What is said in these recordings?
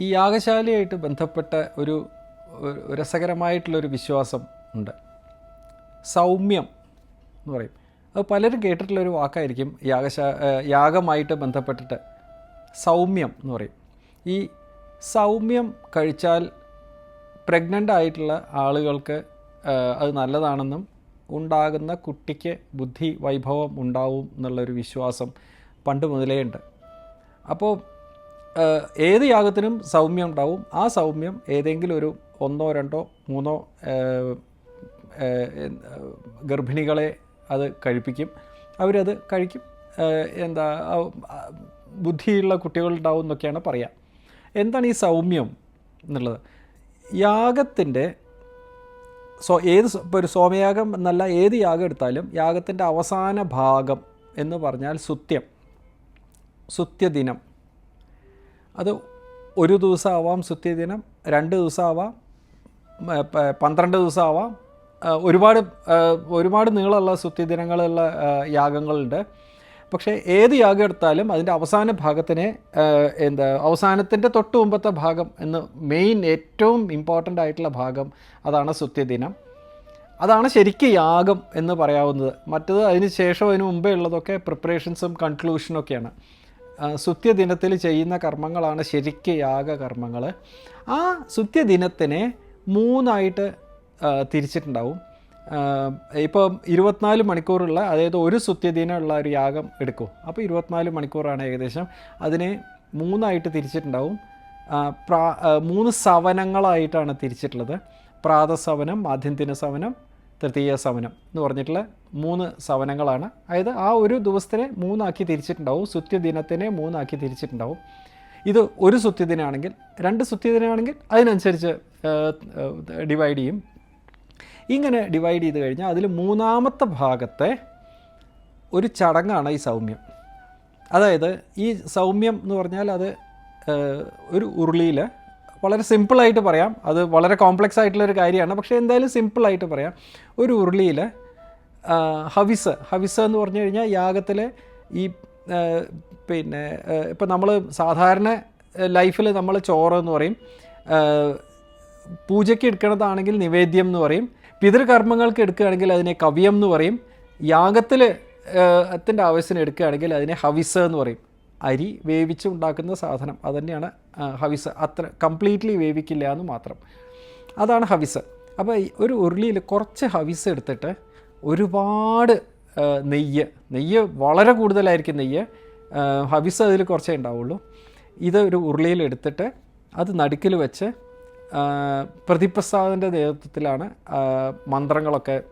ഈ യാഗശാലയായിട്ട് ബന്ധപ്പെട്ട ഒരു ഒരു രസകരമായിട്ടുള്ളൊരു വിശ്വാസം ഉണ്ട്. സൗമ്യം എന്ന് പറയും. അത് പലരും കേട്ടിട്ടുള്ളൊരു വാക്കായിരിക്കും യാഗശാ യാഗമായിട്ട് ബന്ധപ്പെട്ടിട്ട് സൗമ്യം എന്ന് പറയും. ഈ സൗമ്യം കഴിച്ചാൽ പ്രഗ്നന്റ് ആയിട്ടുള്ള ആളുകൾക്ക് അത് നല്ലതാണെന്നും ഉണ്ടാകുന്ന കുട്ടിക്ക് ബുദ്ധി വൈഭവം ഉണ്ടാവും എന്നുള്ളൊരു വിശ്വാസം പണ്ട് മുതലേ ഉണ്ട്. അപ്പോൾ ഏത് യാഗത്തിനും സൗമ്യം ഉണ്ടാവും. ആ സൗമ്യം ഏതെങ്കിലും ഒരു ഒന്നോ രണ്ടോ മൂന്നോ ഗർഭിണികളെ അത് കഴിപ്പിക്കും. അവരത് കഴിക്കും. എന്താ ബുദ്ധിയുള്ള കുട്ടികളുണ്ടാവും എന്നൊക്കെയാണ് പറയുക എന്താണ് ഈ സൗമ്യം എന്നുള്ളത്? യാഗത്തിന്റെ സോ ഏത് ഇപ്പോൾ ഒരു സോമയാഗം എന്നല്ല ഏത് യാഗം എടുത്താലും യാഗത്തിന്റെ അവസാന ഭാഗം എന്ന് പറഞ്ഞാൽ സുത്യം സുത്യദിനം. അത് ഒരു ദിവസം ആവാം സുത്യദിനം രണ്ട് ദിവസം പന്ത്രണ്ട് ദിവസം ഒരുപാട് ഒരുപാട് നീളമുള്ള സുത്യദിനങ്ങളുള്ള യാഗങ്ങളുണ്ട്. പക്ഷേ ഏത് യാഗം എടുത്താലും അതിന്റെ അവസാന ഭാഗത്തിനെ എന്താ അവസാനത്തിന്റെ തൊട്ട് മുമ്പത്തെ ഭാഗം എന്ന് മെയിൻ ഏറ്റവും ഇമ്പോർട്ടന്റ് ആയിട്ടുള്ള ഭാഗം അതാണ് സുത്യദിനം. അതാണ് ശരിക്കും യാഗം എന്ന് പറയാവുന്നത്. മറ്റത് അതിന് ശേഷം അതിന് മുമ്പേ ഉള്ളതൊക്കെ പ്രിപ്പറേഷൻസും കൺക്ലൂഷനൊക്കെയാണ് സുത്യദിനത്തിൽ ചെയ്യുന്ന കർമ്മങ്ങളാണ് ശരിക്ക് യാഗകർമ്മങ്ങൾ. ആ സുത്യദിനത്തിനെ മൂന്നായിട്ട് തിരിച്ചിട്ടുണ്ടാവും. ഇപ്പോൾ ഇരുപത്തിനാല് മണിക്കൂറുള്ള അതായത് ഒരു സുത്യദിനമുള്ള ഒരു യാഗം എടുക്കും. അപ്പോൾ ഇരുപത്തിനാല് മണിക്കൂറാണ് ഏകദേശം. അതിനെ മൂന്നായിട്ട് തിരിച്ചിട്ടുണ്ടാവും. പ്രാ മൂന്ന് സവനങ്ങളായിട്ടാണ് തിരിച്ചിട്ടുള്ളത്. പ്രാതസവനം മാധ്യന്തിന സവനം തൃതീയ സവനം എന്ന് പറഞ്ഞിട്ടുള്ള മൂന്ന് സവനങ്ങളാണ്. അതായത് ആ ഒരു ദിവസത്തിനെ മൂന്നാക്കി തിരിച്ചിട്ടുണ്ടാവും. സുത്യദിനത്തിനെ മൂന്നാക്കി തിരിച്ചിട്ടുണ്ടാവും. ഇത് ഒരു സുത്യദിനാണെങ്കിൽ രണ്ട് സുത്യദിനാണെങ്കിൽ അതിനനുസരിച്ച് ഡിവൈഡ് ചെയ്യും. ഇങ്ങനെ ഡിവൈഡ് ചെയ്ത് കഴിഞ്ഞാൽ അതിൽ മൂന്നാമത്തെ ഭാഗത്തെ ഒരു ചടങ്ങാണ് ഈ സൗമ്യം. അതായത് ഈ സൗമ്യം എന്ന് പറഞ്ഞാൽ അത് ഒരു ഉരുളിയിൽ വളരെ സിമ്പിളായിട്ട് പറയാം. അത് വളരെ കോംപ്ലക്സ് ആയിട്ടുള്ള ഒരു കാര്യമാണ്. പക്ഷേ എന്തായാലും സിമ്പിളായിട്ട് പറയാം. ഒരു ഉരുളിയിൽ ഹവിസ് ഹവിസ് എന്ന് പറഞ്ഞു കഴിഞ്ഞാൽ യാഗത്തിലെ ഈ പിന്നെ ഇപ്പം നമ്മൾ സാധാരണ ലൈഫിൽ നമ്മൾ ചോറ് എന്ന് പറയും പൂജയ്ക്ക് എടുക്കുന്നതാണെങ്കിൽ നിവേദ്യം എന്ന് പറയും പിതൃകർമ്മങ്ങൾക്ക് എടുക്കുകയാണെങ്കിൽ അതിനെ കവ്യം എന്ന് പറയും യാഗത്തിൽ ത്തിന്റെ ആവശ്യത്തിന് എടുക്കുകയാണെങ്കിൽ അതിനെ ഹവിസ് എന്ന് പറയും. അരി വേവിച്ച് ഉണ്ടാക്കുന്ന സാധനം അതുതന്നെയാണ് ഹവിസ്. അത്ര കംപ്ലീറ്റ്ലി വേവിക്കില്ല എന്ന് മാത്രം. അതാണ് ഹവിസ്. അപ്പോൾ ഒരു ഉരുളിയിൽ കുറച്ച് ഹവിസ് എടുത്തിട്ട് ഒരുപാട് നെയ്യ് നെയ്യ് വളരെ കൂടുതലായിരിക്കും നെയ്യ്. ഹവിസ് അതിൽ കുറച്ചേ ഉണ്ടാവുള്ളൂ. ഇത് ഒരു ഉരുളിയിൽ എടുത്തിട്ട് അത് നടുക്കിൽ വെച്ച് പ്രതിപ്രസാദിന്റെ നേതൃത്വത്തിലാണ് മന്ത്രങ്ങളൊക്കെ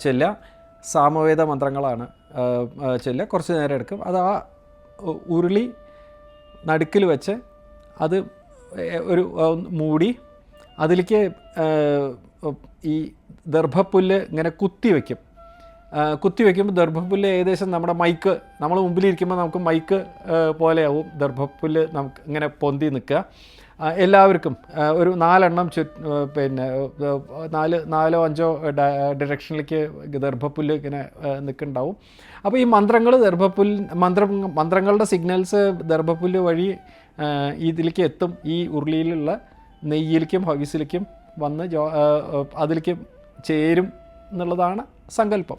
ചെല്ലുക. സാമവേദ മന്ത്രങ്ങളാണ് ആ, കുറച്ച് നേരം എടുക്കും. അത് ആ ഉരുളി നടുക്കിൽ വെച്ച് അത് ഒരു മൂടി അതിലേക്ക് ഈ ദർഭപ്പുല്ല് ഇങ്ങനെ കുത്തി വയ്ക്കും കുത്തി വയ്ക്കുമ്പോൾ ദർഭപ്പുല്ല് ഏകദേശം നമ്മുടെ മൈക്ക് നമ്മൾ മുമ്പിലിരിക്കുമ്പോൾ നമുക്ക് മൈക്ക് പോലെയാവും. ദർഭപ്പുല്ല് നമുക്ക് ഇങ്ങനെ പൊന്തി നിൽക്കുക. എല്ലാവർക്കും ഒരു നാലെണ്ണം ചു പിന്നെ നാല് നാലോ അഞ്ചോ ഡയറക്ഷനിലേക്ക് ദർഭപ്പുല്ല് ഇങ്ങനെ നിൽക്കുന്നുണ്ടാവും അപ്പോൾ ഈ മന്ത്രങ്ങൾ ദർഭപ്പുല്ല് മന്ത്ര മന്ത്രങ്ങളുടെ സിഗ്നൽസ് ദർഭപ്പുല്ല് വഴി ഇതിലേക്ക് എത്തും. ഈ ഉരുളിയിലുള്ള നെയ്യിലേക്കും ഹവിസിലേക്കും വന്ന് ജോ അതിലേക്ക് ചേരും എന്നുള്ളതാണ് സങ്കല്പം.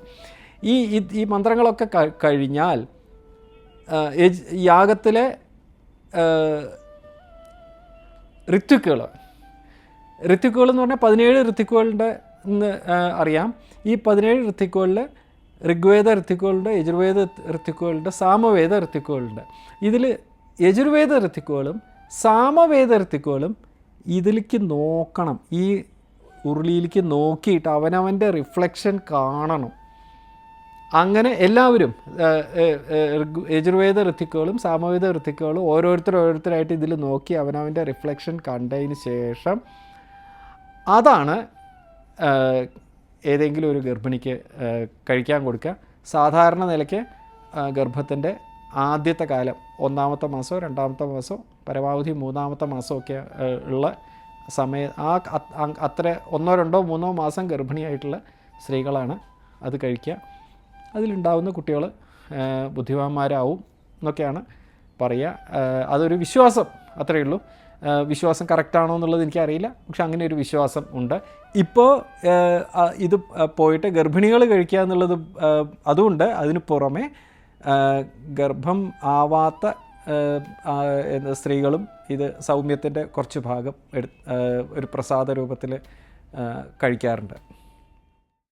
ഈ ഈ- മന്ത്രങ്ങളൊക്കെ കഴിഞ്ഞാൽ യാഗത്തിലെ ഋത്വിക്കുകൾ ഋത്വിക്കുകൾ എന്ന് പറഞ്ഞാൽ പതിനേഴ് ഋത്വിക്കുകളുടെ എന്ന് അറിയാം. ഈ പതിനേഴ് ഋത്വിക്കുകളിൽ ഋഗ്വേദ ഋത്വിക്കുകളുണ്ട് യജുർവേദ ഋത്വിക്കുകളുണ്ട് സാമവേദ ഋത്വിക്കുകളുണ്ട് ഇതിൽ യജുർവേദ ഋത്വിക്കുകളും സാമവേദ ഋത്വിക്കുകളും ഇതിലേക്ക് നോക്കണം. ഈ ഉരുളിയിലേക്ക് നോക്കിയിട്ട് അവനവന്റെ റിഫ്ലക്ഷൻ കാണണം. അങ്ങനെ എല്ലാവരും യജുർവേദ ഋത്തിക്കുകളും സാമവേദ ഋത്തിക്കുകളും ഓരോരുത്തർ ഓരോരുത്തരായിട്ട് ഇതിൽ നോക്കി അവനവന്റെ റിഫ്ലക്ഷൻ കണ്ടതിന് ശേഷം അതാണ് ഏതെങ്കിലും ഒരു ഗർഭിണിക്ക് കഴിക്കാൻ കൊടുക്കുക. സാധാരണ നിലയ്ക്ക് ഗർഭത്തിന്റെ ആദ്യത്തെ കാലം ഒന്നാമത്തെ മാസമോ രണ്ടാമത്തെ മാസമോ പരമാവധി മൂന്നാമത്തെ മാസമൊക്കെ ഉള്ള സമയ ആ അത്ര ഒന്നോ രണ്ടോ മൂന്നോ മാസം ഗർഭിണിയായിട്ടുള്ള സ്ത്രീകളാണ് അത് കഴിക്കുക. അതിലുണ്ടാവുന്ന കുട്ടികൾ ബുദ്ധിമാന്മാരാവും എന്നൊക്കെയാണ് പറയുക. അതൊരു വിശ്വാസം അത്രയേ ഉള്ളൂ വിശ്വാസം കറക്റ്റാണോ എന്നുള്ളത് എനിക്കറിയില്ല. പക്ഷെ അങ്ങനെ ഒരു വിശ്വാസം ഉണ്ട്. ഇപ്പോൾ ഇത് പോയിട്ട് ഗർഭിണികൾ കഴിക്കുക എന്നുള്ളത് അതുകൊണ്ട് അതിന് പുറമെ ഗർഭം ആവാത്ത സ്ത്രീകളും ഇത് സൗമ്യത്തിന്റെ കുറച്ച് ഭാഗം ഒരു പ്രസാദ രൂപത്തിൽ കഴിക്കാറുണ്ട്.